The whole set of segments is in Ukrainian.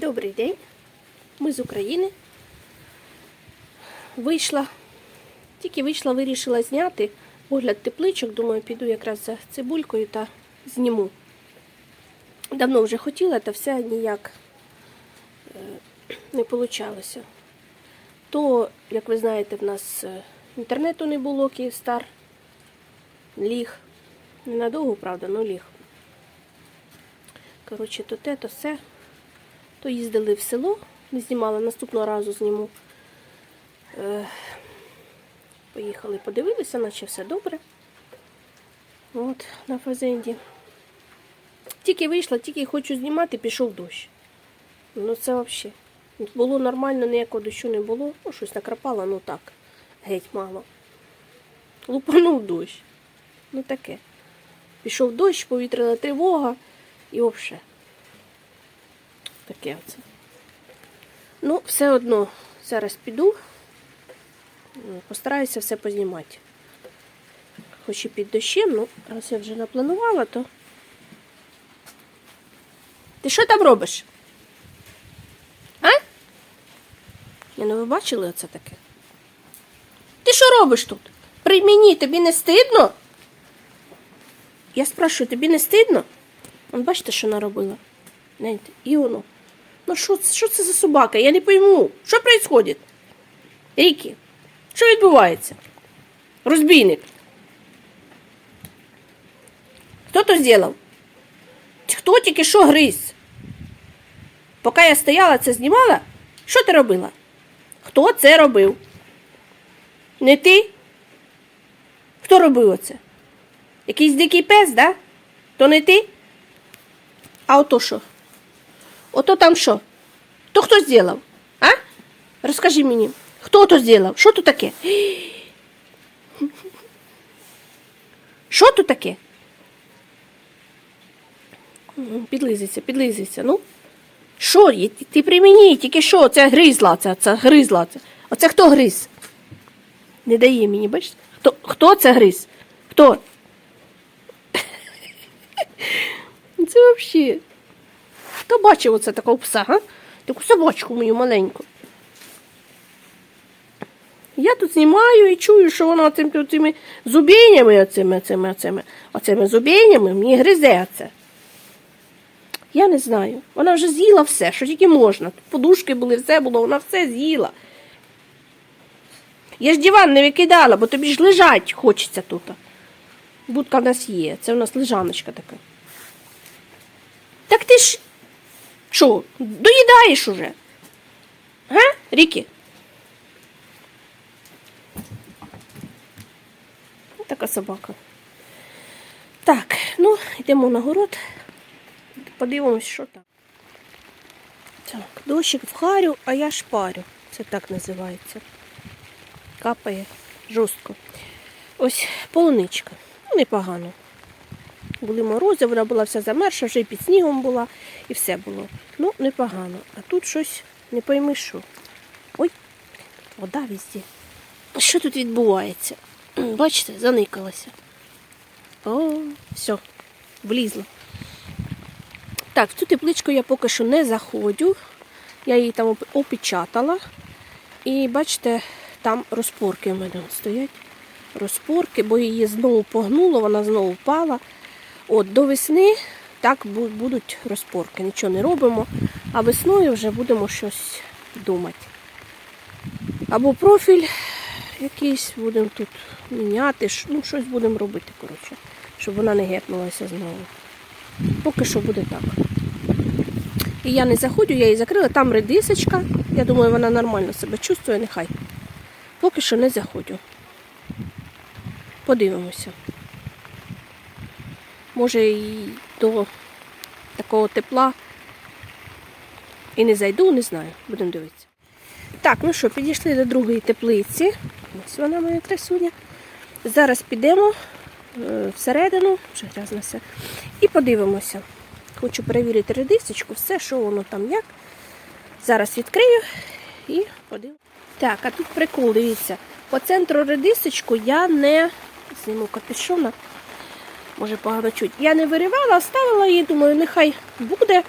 Добрий день. Ми з України. Вийшла, тільки вийшла, вирішила зняти огляд тепличок. Думаю, піду якраз за цибулькою та зніму. Давно вже хотіла, та все ніяк е, не вийшло. То, як ви знаєте, в нас е, інтернету не було, Київстар. Ліг. Ненадовго, правда, але ліг. Коротше, то те, то все. То їздили в село, не знімала, наступного разу зніму. Е, Поїхали, подивилися, наче все добре. От, на фазенді. Тільки вийшла, тільки хочу знімати, пішов дощ. Ну це взагалі. Було нормально, ніякого дощу не було. Ну, щось накрапало, ну так, геть мало. Лупанув дощ. Ну таке. Пішов дощ, повітряна тривога і взагалі. Таке оце. Ну, все одно зараз піду. Постараюся все познімати. Хоч і під дощем, ну, раз я вже напланувала, то. Ти що там робиш? А? Ні, ну ви бачили оце таке? Ти що робиш тут? При мені тобі не стидно? Я спрашиваю, тобі не стидно? Он бачите, що наробила? І воно. Ну що, що це за собака? Я не пойму. Що відбувається? Рікі, що відбувається? Розбійник. Хто то зробив? Хто тільки що гриз? Поки я стояла, це знімала, що ти робила? Хто це робив? Не ти? Хто робив оце? Якийсь дикий пес, да? То не ти? А ото що? Ото там що? То хто зробив? А? Розкажи мені, хто то зробив? Що то таке? Що то таке? М, Підлизуйся, підлизуйся, ну. Що? Ти при мені, тільки що? Це гризла, це, це гризла. Це. Оце хто гриз? Не дає мені, бачите? Хто, хто це гриз? Хто? Це взагалі. Хто бачив оце такого пса, га? Таку собачку мою маленьку. Я тут знімаю і чую, що вона цим, цими зубіннями, оцими, оцими, оцими, оцими зубіннями мені гризе це. Я не знаю. Вона вже з'їла все, що тільки можна. Тут подушки були, все було, вона все з'їла. Я ж диван не викидала, бо тобі ж лежать хочеться тут. Будка в нас є, це у нас лежаночка така. Так ти ж що, доїдаєш уже? Га, Рікі? Така собака. Так, ну, йдемо на город. Подивимось, що там. Так, дощик в харю, а я шпарю. Це так називається. Капає жорстко. Ось полуничка. Ну, непогано. Були морози, вона була вся замерша, вже і під снігом була, і все було. Ну, непогано. А тут щось не пойми що. Ой, вода везде. Що тут відбувається? Бачите, заникалася. О, все, влізла. Так, в цю тепличку я поки що не заходжу. Я її там опечатала. І бачите, там розпорки в мене стоять. Розпорки, бо її знову погнуло, вона знову впала. От до весни так будуть розпорки. Нічого не робимо. А весною вже будемо щось думати. Або профіль якийсь будемо тут міняти, ну щось будемо робити, коротше, щоб вона не гепнулася знову. Поки що буде так. І я не заходжу, я її закрила, там редисочка. Я думаю, вона нормально себе чувствує, нехай. Поки що не заходжу. Подивимося. Може і до такого тепла і не зайду, не знаю. Будемо дивитися. Так, ну що, підійшли до другої теплиці. Ось вона моя красуня. Зараз підемо е, всередину, вже грязно і подивимося. Хочу перевірити редисочку, все, що воно там як. Зараз відкрию і подивимося. Так, а тут прикол, дивіться. По центру редисочку я не зніму капюшона. Може погано чуть. Я не виривала, оставила її, думаю, нехай буде.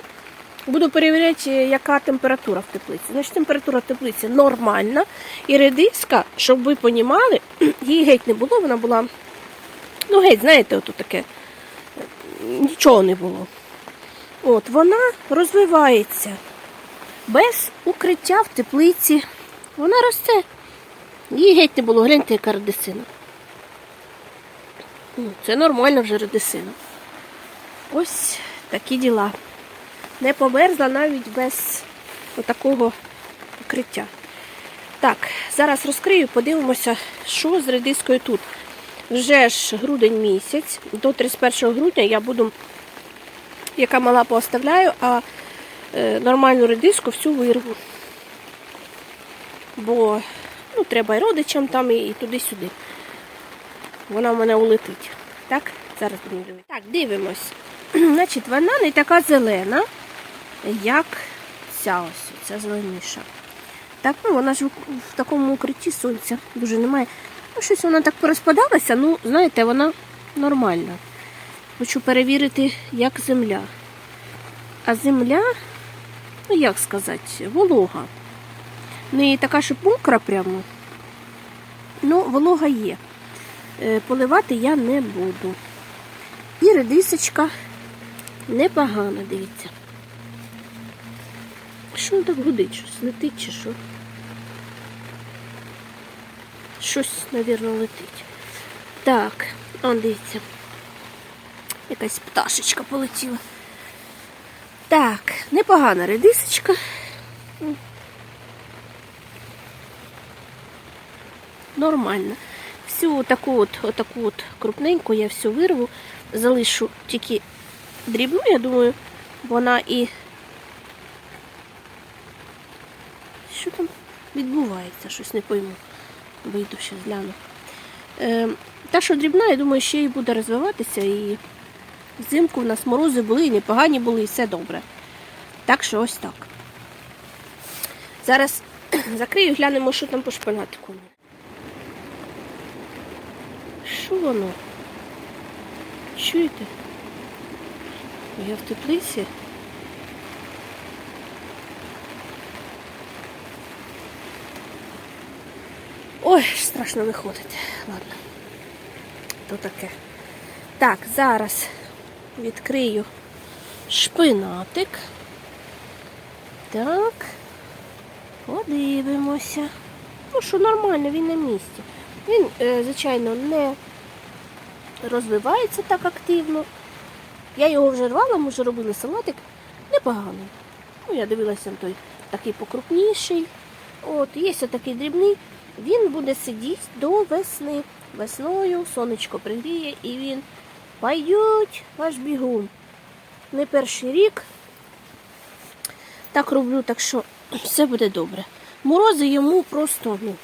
Буду перевіряти, яка температура в теплиці. Значить, температура в теплиці нормальна. І редиска, щоб ви понімали, її геть не було, вона була, ну геть, знаєте, отут таке, нічого не було. От, вона розвивається без укриття в теплиці. Вона росте. Її геть не було, гляньте, яка редисина. Ну, Це нормальна вже редисина. Ось такі діла. Не померзла навіть без отакого укриття. Так, зараз розкрию, подивимося, що з редискою тут. Вже ж грудень місяць, до 31 грудня я буду, яка мала пооставляю, а е, нормальну редиску всю вирву. Бо ну, треба і родичам там, і туди-сюди. Вона в мене улетить. Так, зараз будемо дивитися. Так, дивимось. Значить, вона не така зелена, як ця ось, ця зеленіша. Так, ну вона ж в, в такому укритті сонця дуже немає. Ну, щось вона так порозпадалася, ну, знаєте, вона нормальна. Хочу перевірити, як земля. А земля, ну як сказати, волога. Не така, щоб мокра прямо. Ну, волога є. Е, Поливати я не буду. І редисочка непогана, дивіться. Що так гудить? Щось летить чи що? Щось, мабуть, летить. Так, он дивіться. Якась пташечка полетіла. Так, непогана редисочка. Нормально. Всю таку от, отаку от крупненьку я всю вирву, залишу тільки дрібну, я думаю, вона і. Що там відбувається? Щось не пойму. Вийду ще гляну. Е, та, що дрібна, я думаю, ще й буде розвиватися і взимку в нас морози були, і непогані були, і все добре. Так що ось так. Зараз закрию, глянемо, що там по шпинатику. Що воно? Чуєте? Я в теплиці. Ой, страшно виходити. Ладно. То таке. Так, зараз відкрию шпинатик. Так. Подивимося. Ну що, нормально, він на місці. Він, е, звичайно, не розвивається так активно. Я його вже рвала, ми вже робили салатик. Непоганий. Ну, я дивилася той такий покрупніший. От, є такий дрібний. Він буде сидіти до весни. Весною сонечко пригріє і він пойдуть аж бігун. Не перший рік. Так роблю, так що все буде добре. Морози йому просто ну,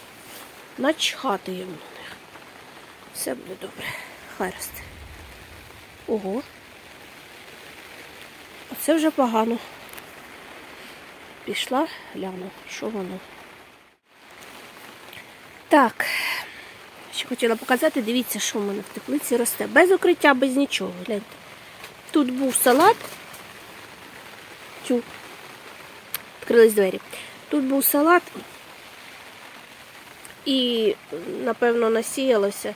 начхати йому на них. Все буде добре. Хай росте. Ого. Оце вже погано. Пішла, гляну, що воно. Так, ще хотіла показати, дивіться, що в мене в теплиці росте. Без укриття, без нічого. Гляньте. Тут був салат. Тю. Відкрились двері. Тут був салат. І, напевно, насіялося.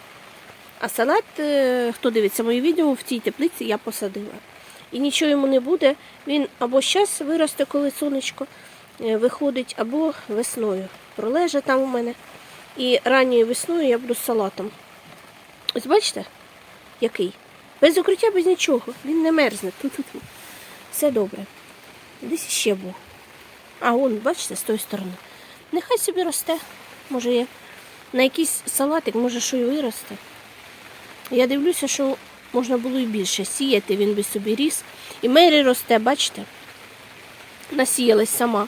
А салат, е, хто дивиться моє відео, в цій теплиці я посадила. І нічого йому не буде. Він або зараз виросте, коли сонечко е, виходить, або весною. Пролеже там у мене. І ранньою весною я буду з салатом. Ось бачите, який? Без укриття, без нічого. Він не мерзне. Все добре. Десь ще був. А он, бачите, з тої сторони. Нехай собі росте. Може, є на якийсь салатик, може, що й виросте. Я дивлюся, що можна було і більше сіяти, він би собі ріс. І мері росте, бачите? Насіялась сама.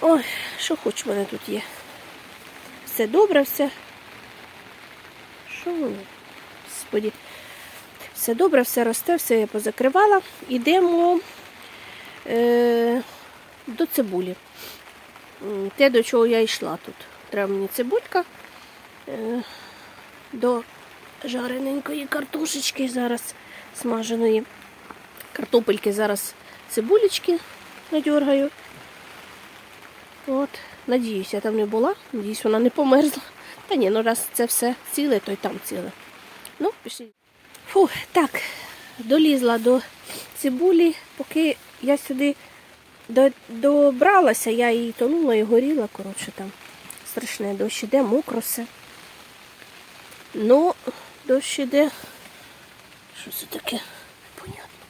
Ой, що хоч в мене тут є. Все добре, все. Що воно? Господі. Все добре, все росте, все я позакривала. Йдемо е, до цибулі. Те, до чого я йшла тут. Треба мені цибулька е, до жарененької картошечки зараз смаженої. Картопельки зараз цибулечки надергаю. От, надіюсь, я там не була, надіюсь, вона не померзла. Та ні, ну раз це все ціле, то й там ціле. Ну, пішли. Фу, так, долізла до цибулі, поки я сюди добралася, я її тонула і горіла, коротше, там страшне дощ іде, мокро все. Ну, дощ іде. Що це таке? Непонятно.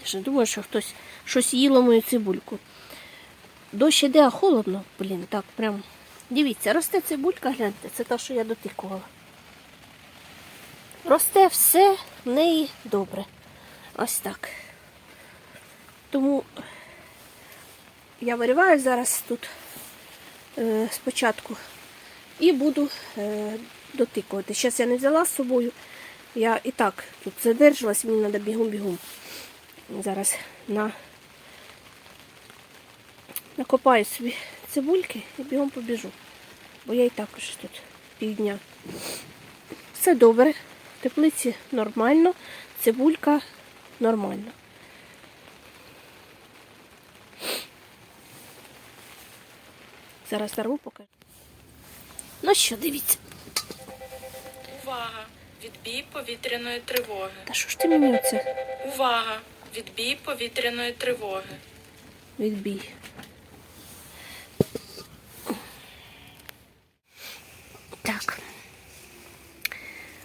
Я ж не думаю, що хтось щось їло мою цибульку. Дощ іде, а холодно, блін, так прям. Дивіться, росте цибулька, гляньте, це та, що я дотикувала. Росте все в неї добре. Ось так. Тому я вириваю зараз тут е, спочатку і буду е, дотикувати. Зараз я не взяла з собою. Я і так тут задержалась, мені треба бігом-бігом. Зараз на... накопаю собі цибульки і бігом побіжу. Бо я і так вже тут півдня. Все добре. В теплиці нормально, цибулька нормально. Зараз зарву покажу. Ну що, дивіться. Увага! Відбій повітряної тривоги. Та що ж ти мені оце Увага! Відбій повітряної тривоги. відбій? Так.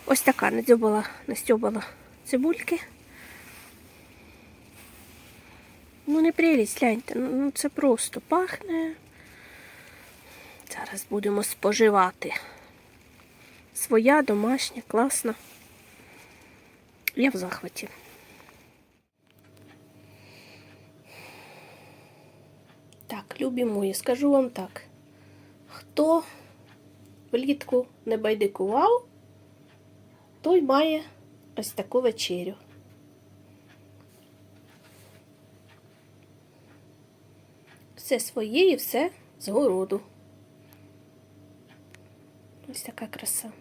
Ось така надзьобала, настьобала цибульки. Ну, не прелість, гляньте, ну ну, це просто пахне. Зараз будемо споживати. Своя, домашня, класна. Я в захваті. Так, любі мої, скажу вам так. Хто влітку не байдикував, той має ось таку вечерю. Все своє і все з городу. Ось така краса.